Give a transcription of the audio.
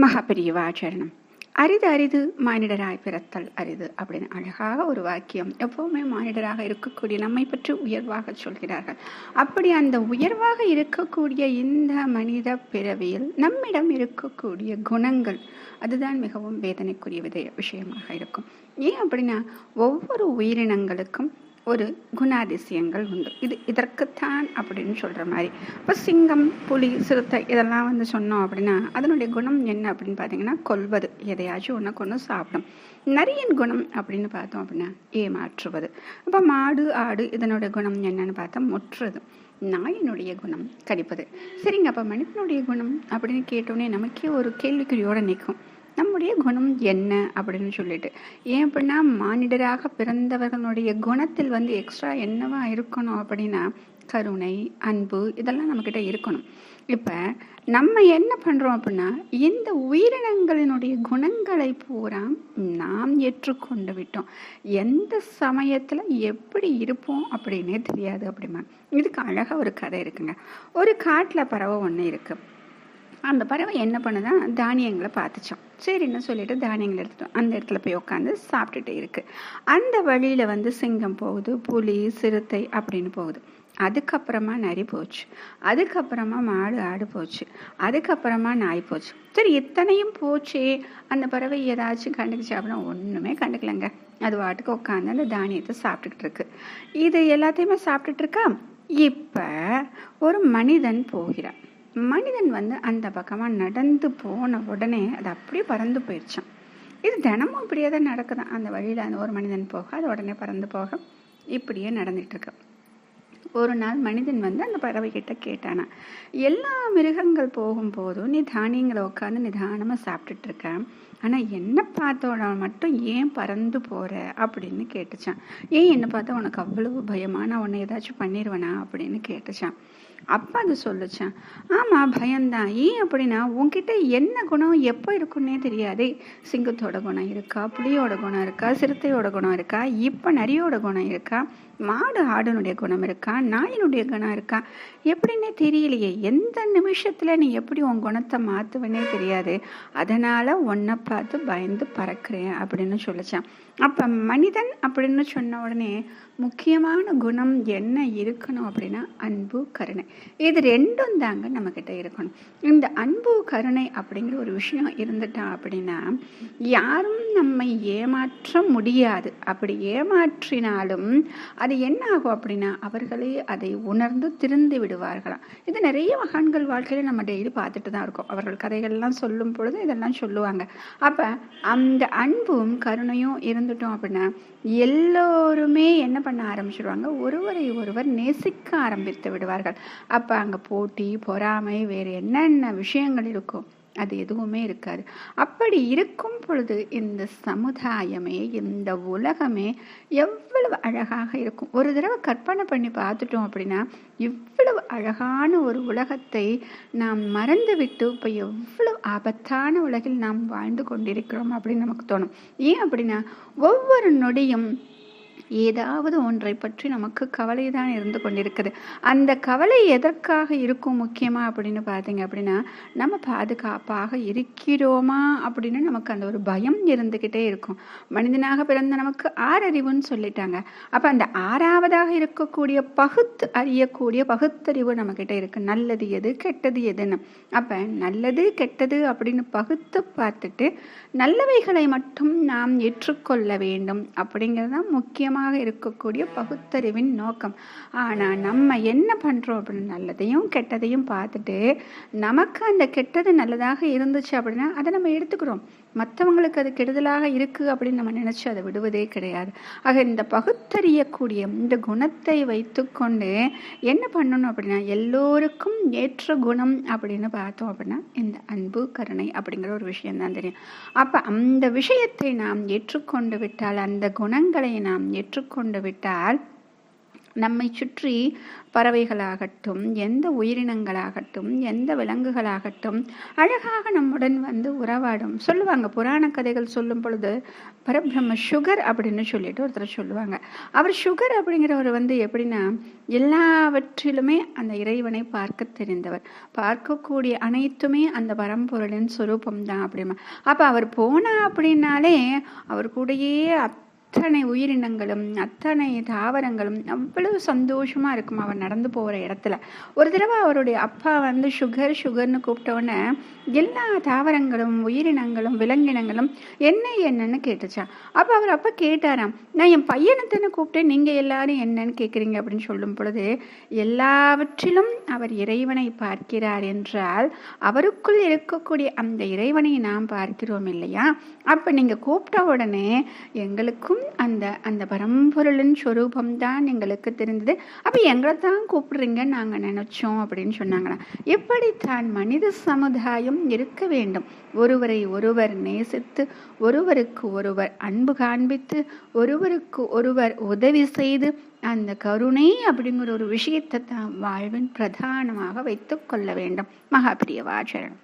மகாபிரிவாச்சரணம் அரிது அரிது மானிடராய் பிறத்தல் அரிது அப்படின்னு அழகாக ஒரு வாக்கியம் எப்பவுமே மானிடராக இருக்கக்கூடிய நம்மை பற்றி உயர்வாக சொல்கிறார்கள். அப்படி அந்த உயர்வாக இருக்கக்கூடிய இந்த மனித பிறவியில் நம்மிடம் இருக்கக்கூடிய குணங்கள் அதுதான் மிகவும் வேதனைக்குரிய வித விஷயமாக இருக்கும். ஏன் அப்படின்னா ஒவ்வொரு உயிரினங்களுக்கும் ஒரு குணாதிசயங்கள் உண்டு. இது இதற்குத்தான் அப்படின்னு சொல்கிற மாதிரி. இப்போ சிங்கம் புலி சிறுத்தை இதெல்லாம் வந்து சொன்னோம் அப்படின்னா அதனுடைய குணம் என்ன அப்படின்னு பார்த்தீங்கன்னா கொல்வது. எதையாச்சும் ஒன்று கொண்டு சாப்பிடும். நரியின் குணம் அப்படின்னு பார்த்தோம் அப்படின்னா ஏமாற்றுவது. அப்போ மாடு ஆடு இதனுடைய குணம் என்னன்னு பார்த்தா முற்றுறது நாயினுடைய குணம் கடிப்பது. சரிங்க அப்போ மனிதனுடைய குணம் அப்படின்னு கேட்டோடனே நமக்கே ஒரு கேள்விக்குறியோடு நிற்கும் நம்முடைய குணம் என்ன அப்படின்னு சொல்லிட்டு. ஏன் அப்படின்னா மானிடராக பிறந்தவர்களுடைய குணத்தில் வந்து எக்ஸ்ட்ரா என்னவா இருக்கணும் அப்படின்னா கருணை அன்பு இதெல்லாம் நம்மக்கிட்ட இருக்கணும். இப்போ நம்ம என்ன பண்ணுறோம் அப்படின்னா இந்த உயிரினங்களினுடைய குணங்களை பூரா நாம் ஏற்றுக்கொண்டு விட்டோம். எந்த சமயத்தில் எப்படி இருப்போம் அப்படின்னே தெரியாது அப்படிமா. இதுக்கு அழகாக ஒரு கதை இருக்குங்க. ஒரு காட்டில் பறவை ஒன்று இருக்குது அந்த பறவை என்ன பண்ணுதான் தானியங்களை பார்த்துச்சோம். சரின்னு சொல்லிட்டு தானியங்களை எடுத்துட்டோம் அந்த இடத்துல போய் உட்காந்து சாப்பிட்டுட்டு இருக்கு. அந்த வழியில் வந்து சிங்கம் போகுது புலி சிறுத்தை அப்படின்னு போகுது. அதுக்கப்புறமா நரி போச்சு. அதுக்கப்புறமா மாடு ஆடு போச்சு. அதுக்கப்புறமா நாய் போச்சு. சரி இத்தனையும் போச்சே. அந்த பறவை ஏதாச்சும் கண்டுக்குச்சு அப்படின்னா ஒன்றுமே கண்டுக்கலைங்க. அது வாட்டுக்கு உட்காந்து அந்த தானியத்தை சாப்பிட்டுக்கிட்டு இருக்கு. இது எல்லாத்தையுமே சாப்பிட்டுட்டு இருக்கா? இப்போ ஒரு மனிதன் போகிறான். மனிதன் வந்து அந்த பக்கமாக நடந்து போன உடனே அது அப்படியே பறந்து போயிடுச்சான் இது தினமும் இப்படியே தான் நடக்குது அந்த வழியில் அந்த ஒரு மனிதன் போக அது உடனே பறந்து போக இப்படியே நடந்துகிட்ருக்கு ஒரு நாள் மனிதன் வந்து அந்த பறவை கிட்ட கேட்டானா எல்லா மிருகங்கள் போகும்போதும் நீ தானியங்களை உட்காந்து நிதானமாக சாப்பிட்டுட்டு இருக்க. ஆனால் என்ன பார்த்தோட மட்டும் ஏன் பறந்து போகிற அப்படின்னு கேட்டுச்சான். ஏன் என்னை பார்த்தா உனக்கு அவ்வளவு பயமா? நான் உன்னை ஏதாச்சும் பண்ணிடுவேனா அப்படின்னு கேட்டுச்சான். அப்பா அது சொல்லுச்சான். ஆமாம் பயம்தான். ஏன் அப்படின்னா உன்கிட்ட என்ன குணம் எப்போ இருக்குன்னே தெரியாதே. சிங்கத்தோட குணம் இருக்கா? புளியோட குணம் இருக்கா? சிறுத்தையோட குணம் இருக்கா? இப்போ நரியோட குணம் இருக்கா? மாடு ஆடனுடைய குணம் இருக்கா? நாயினுடைய குணம் இருக்கா? எப்படின்னே தெரியலையே. எந்த நிமிஷத்தில் நீ எப்படி உன் குணத்தை மாற்றுவனே தெரியாது. அதனால் உன்னை பார்த்து பயந்து பறக்கிறேன் அப்படின்னு சொல்லிச்சான். அப்போ மனிதன் அப்படின்னு சொன்ன உடனே முக்கியமான குணம் என்ன இருக்கணும் அப்படின்னா அன்பு கருணை. இது ரெண்டும் தாங்க நம்மக்கிட்ட இருக்கணும். இந்த அன்பு கருணை அப்படிங்கிற ஒரு விஷயம் இருந்துட்டா அப்படின்னா யாரும் நம்மை ஏமாற்ற முடியாது. அப்படி ஏமாற்றினாலும் அது என்ன ஆகும் அப்படின்னா அவர்களே அதை உணர்ந்து திருந்து விடுவார்களாம். இது நிறைய மகான்கள் வாழ்க்கையில நம்ம டெய்லி பார்த்துட்டு தான் இருக்கோம். அவர்கள் கதைகள்லாம் சொல்லும் பொழுது இதெல்லாம் சொல்லுவாங்க. அப்போ அந்த அன்பும் கருணையும் இருந்துட்டோம் அப்படின்னா எல்லோருமே என்ன பண்ண ஆரம்பிச்சிடுவாங்க ஒருவரை ஒருவர் நேசிக்க ஆரம்பித்து விடுவார்கள். அப்போ அங்கே போட்டி பொறாமை வேறு என்னென்ன விஷயங்கள் இருக்கும் அது எதுவுமே இருக்காது. அப்படி இருக்கும் பொழுது இந்த சமுதாயமே இந்த உலகமே எவ்வளவு அழகாக இருக்கும். ஒரு தடவை கற்பனை பண்ணி பார்த்துட்டோம் அப்படின்னா இவ்வளவு அழகான ஒரு உலகத்தை நாம் மறந்துவிட்டு இப்போ எவ்வளவு ஆபத்தான உலகில் நாம் வாழ்ந்து கொண்டிருக்கிறோம் அப்படின்னு நமக்கு தோணும். ஏன் அப்படின்னா ஒவ்வொரு நொடியும் ஏதாவது ஒன்றை பற்றி நமக்கு கவலை தான் இருந்து கொண்டிருக்குது. அந்த கவலை எதற்காக இருக்கும் முக்கியமாக அப்படின்னு பார்த்தீங்க அப்படின்னா நம்ம பாதுகாப்பாக இருக்கிறோமா அப்படின்னு நமக்கு அந்த ஒரு பயம் இருந்துக்கிட்டே இருக்கும். மனிதனாக பிறந்த நமக்கு ஆறறிவுன்னு சொல்லிட்டாங்க. அப்போ அந்த ஆறாவதாக இருக்கக்கூடிய பகுத்து அறியக்கூடிய பகுத்தறிவு நம்மக்கிட்ட இருக்குது நல்லது எது கெட்டது எதுன்னு. அப்போ நல்லது கெட்டது அப்படின்னு பகுத்து பார்த்துட்டு நல்லவைகளை மட்டும் நாம் ஏற்றுக்கொள்ள வேண்டும் அப்படிங்கிறது தான் முக்கியமாக இருக்கக்கூடிய பகுத்தறிவின் நோக்கம். ஆனால் நம்ம என்ன பண்ணுறோம் அப்படின்னு நல்லதையும் கெட்டதையும் பார்த்துட்டு நமக்கு அந்த கெட்டது நல்லதாக இருந்துச்சு அப்படின்னா அதை நம்ம எடுத்துக்கிறோம். மற்றவங்களுக்கு அது கெடுதலாக இருக்குது அப்படின்னு நம்ம நினச்சி அதை விடுவதே கிடையாது. ஆக இந்த பகுத்தறியக்கூடிய இந்த குணத்தை வைத்துக்கொண்டு என்ன பண்ணணும் அப்படின்னா எல்லோருக்கும் ஏற்ற குணம் அப்படின்னு பார்த்தோம் அப்படின்னா இந்த அன்பு கருணை அப்படிங்கிற ஒரு விஷயம்தான் தெரியும். அப்போ அந்த விஷயத்தை நாம் ஏற்றுக்கொண்டு விட்டால் அந்த குணங்களை நாம் ஏற்றுக்கொண்டு விட்டால் நம்மை சுற்றி பறவைகளாகட்டும் எந்த உயிரினங்களாகட்டும் எந்த விலங்குகளாகட்டும் அழகாக நம்முடன் வந்து உறவாடும். சொல்லுவாங்க புராண கதைகள் சொல்லும் பொழுது பரபிரம்ம சுகர் அப்படின்னு சொல்லிட்டு ஒருத்தர் சொல்லுவாங்க. அவர் சுகர் அப்படிங்கிறவர் வந்து எப்படின்னா எல்லாவற்றிலுமே அந்த இறைவனை பார்க்க தெரிந்தவர். பார்க்கக்கூடிய அனைத்துமே அந்த பரம்பொருளின் சொரூபம் தான் அப்படிமா. அப்போ அவர் போனா அப்படின்னாலே அவர் கூடயே அத்தனை உயிரினங்களும் அத்தனை தாவரங்களும் அவ்வளவு சந்தோஷமாக இருக்கும் அவர் நடந்து போகிற இடத்துல. ஒரு தடவை அவருடைய அப்பா வந்து சுகர் சுகர்னு கூப்பிட்டோன்னே எல்லா தாவரங்களும் உயிரினங்களும் விலங்கினங்களும் என்ன என்னன்னு கேட்டுச்சான் அப்போ அவர் அப்பா கேட்டாராம் நான் என் பையனத்தனை கூப்பிட்டேன் நீங்கள் எல்லாரும் என்னன்னு கேட்குறீங்க அப்படின்னு சொல்லும் பொழுது எல்லாவற்றிலும் அவர் இறைவனை பார்க்கிறார் என்றால் அவருக்குள் இருக்கக்கூடிய அந்த இறைவனை நாம் பார்க்கிறோம் இல்லையா? அப்போ நீங்கள் கூப்பிட்ட உடனே எங்களுக்கும் அந்த அந்த பரம்பொருளின் சொரூபம் தான் எங்களுக்கு தெரிந்தது. அப்போ எங்களை தான் கூப்பிடுறீங்கன்னு நாங்கள் நினச்சோம் அப்படின்னு சொன்னாங்களாம். எப்படித்தான் மனித சமுதாயம் இருக்க வேண்டும்? ஒருவரை ஒருவர் நேசித்து ஒருவருக்கு ஒருவர் அன்பு காண்பித்து ஒருவருக்கு ஒருவர் உதவி செய்து அந்த கருணை அப்படிங்கிற ஒரு விஷயத்தை தான் வாழ்வின் பிரதானமாக வைத்து கொள்ள வேண்டும். மகாபிரியவாச்சரணம்